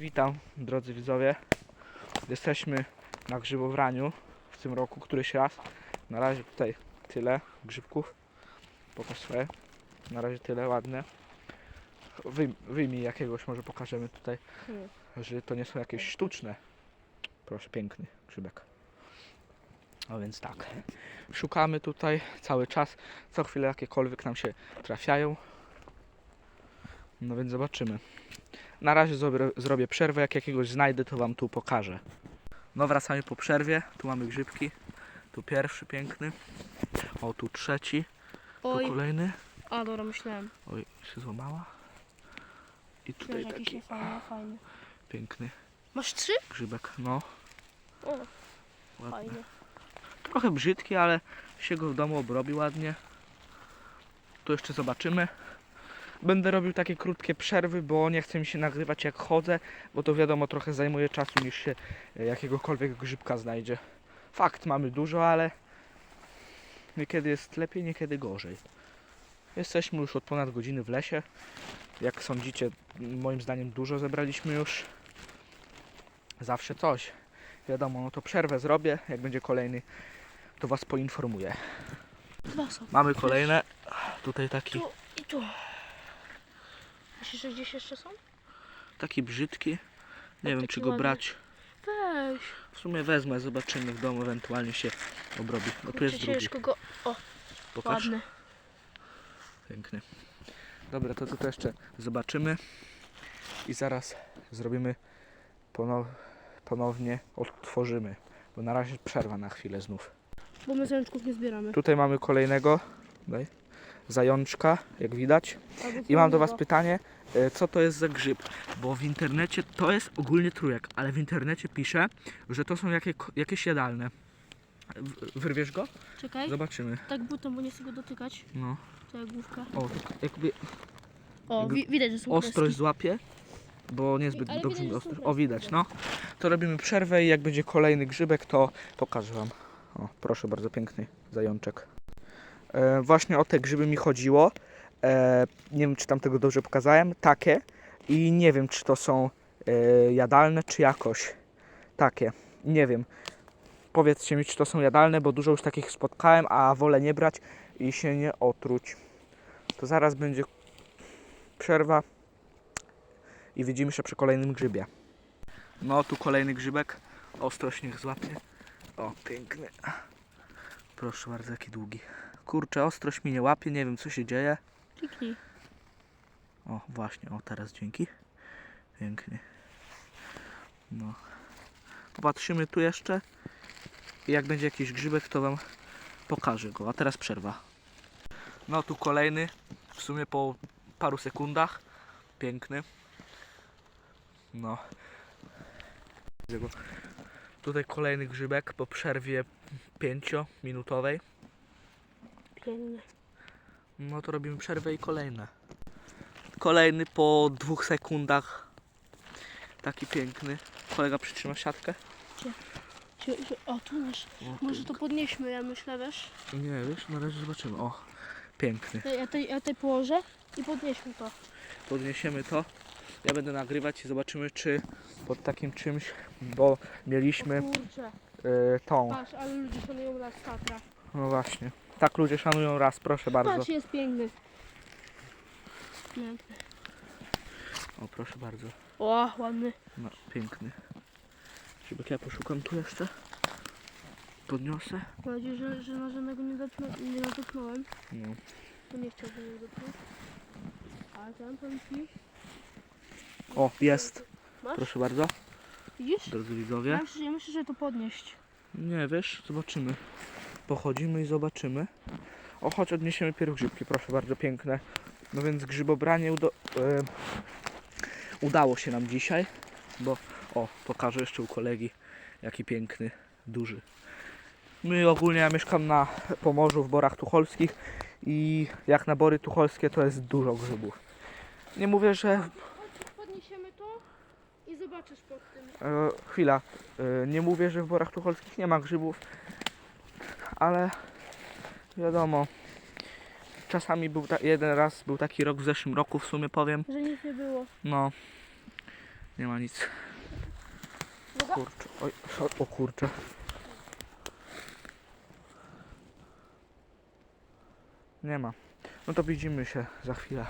Witam drodzy widzowie. Jesteśmy na grzybobraniu w tym roku, któryś raz. Na razie tutaj tyle grzybków. Pokaż swoje. Na razie tyle, ładne. Wyj, wyjmij jakiegoś, może pokażemy tutaj, Nie. że to nie są jakieś sztuczne. Proszę, piękny grzybek. A więc tak. Szukamy tutaj cały czas. Co chwilę jakiekolwiek nam się trafiają. No więc zobaczymy. Na razie zrobię, przerwę, jak jakiegoś znajdę, to Wam tu pokażę. No wracamy po przerwie, tu mamy grzybki. Tu pierwszy piękny. O, tu trzeci. Tu Oj, kolejny. a dobra, myślałem. Oj, się złamała. I tutaj jakiś taki niefajny, fajny. piękny Masz trzy? grzybek. No, O, ładny. fajnie. Trochę brzydki, ale się go w domu obrobi ładnie. Tu jeszcze zobaczymy. Będę robił takie krótkie przerwy, bo nie chcę mi się nagrywać jak chodzę, bo to wiadomo trochę zajmuje czasu niż się e, jakiegokolwiek grzybka znajdzie. Fakt, mamy dużo, ale niekiedy jest lepiej, niekiedy gorzej. Jesteśmy już od ponad godziny w lesie. Jak sądzicie, moim zdaniem dużo zebraliśmy już. Zawsze coś. Wiadomo, no to przerwę zrobię. Jak będzie kolejny, to Was poinformuję. Mamy kolejne. Tutaj taki, Tu i tu. Myślisz, że gdzieś jeszcze są? taki brzydki. Nie wiem, taki czy go ładny. brać. Weź. W sumie wezmę, zobaczymy w domu, ewentualnie się obrobi. No tu jest Kurczę, drugi. ciężko go... O, Pokaż. ładny. Piękny. Dobra, to tutaj jeszcze zobaczymy. I zaraz zrobimy ponow, ponownie, odtworzymy. Bo na razie przerwa na chwilę znów. Bo my zajączków nie zbieramy. Tutaj mamy kolejnego. Daj. Zajączka, jak widać. Albo I mam do Was pytanie, co to jest za grzyb? Bo w internecie to jest ogólnie trójek, ale w internecie pisze, że to są jakie, jakieś jadalne. W- Wyrwiesz go? Czekaj. Zobaczymy. Tak butem, bo nie chcę go dotykać. No. To jak główka. O, tak jakby O, wi widać, że są ostrość kreski. złapie, bo niezbyt Ale dobrze widać, mi że są ostrość. kreski. O, widać, no. To robimy przerwę i jak będzie kolejny grzybek, to pokażę Wam. O, proszę bardzo, piękny zajączek. E, właśnie o te grzyby mi chodziło. E, nie wiem, czy tam tego dobrze pokazałem. Takie. I nie wiem, czy to są e, jadalne, czy jakoś takie. Nie wiem. Powiedzcie mi, czy to są jadalne, bo dużo już takich spotkałem, a wolę nie brać i się nie otruć. To zaraz będzie przerwa i widzimy się przy kolejnym grzybie. No, tu kolejny grzybek. Ostrość niech złapie. O, piękny. Proszę bardzo, jaki długi. Kurczę, ostrość mi nie łapie, nie wiem co się dzieje. Kliknij. O, właśnie, o teraz dzięki. Pięknie. No. Popatrzymy tu jeszcze. Jak będzie jakiś grzybek, to Wam pokażę go. A teraz przerwa. No, tu kolejny. W sumie po paru sekundach. Piękny. No. Tutaj kolejny grzybek po przerwie 5-minutowej. Piękny. No to robimy przerwę i kolejne. Kolejny po dwóch sekundach. Taki piękny. Kolega przytrzyma siatkę. O, tu masz. Może to podnieśmy, ja myślę, wiesz. Nie wiesz, na razie zobaczymy. O, piękny. Ja- tej, ja tej położę i podnieśmy to. Podniesiemy to. Ja będę nagrywać i zobaczymy, czy pod takim czymś, bo mieliśmy y, tą. Patrz, ale ludzie szanują las Tatra. No właśnie. Tak ludzie szanują raz, proszę bardzo. Patrz, jest piękny. Piękny. O, proszę bardzo. O, ładny. No, piękny. Grzybek ja poszukam tu jeszcze. Podniosę. Mam nadzieję, że, że na żadnego nie, dotknę, nie dotknąłem. No. To nie chciałbym nie dotknąć. A tam, tam ci. O, jest. Masz? Proszę bardzo, Widzisz? drodzy Ja widzowie. myślę, ja myślę, że to podnieść. Nie wiesz, zobaczymy. Pochodzimy i zobaczymy. O, choć odniesiemy pierw grzybki, proszę bardzo, piękne. No więc grzybobranie udo- e, udało się nam dzisiaj, bo o, pokażę jeszcze u kolegi, jaki piękny, duży. My ogólnie, ja mieszkam na Pomorzu w Borach Tucholskich i jak na Bory Tucholskie to jest dużo grzybów. Nie mówię, że podniesiemy to i zobaczysz pod tym. E, chwila. E, nie mówię, że w Borach Tucholskich nie ma grzybów, ale wiadomo, czasami był ta, jeden raz, był taki rok w zeszłym roku w sumie powiem. Że nic nie było. No, nie ma nic. Kurczę, oj, o kurczę. Nie ma. No to widzimy się za chwilę.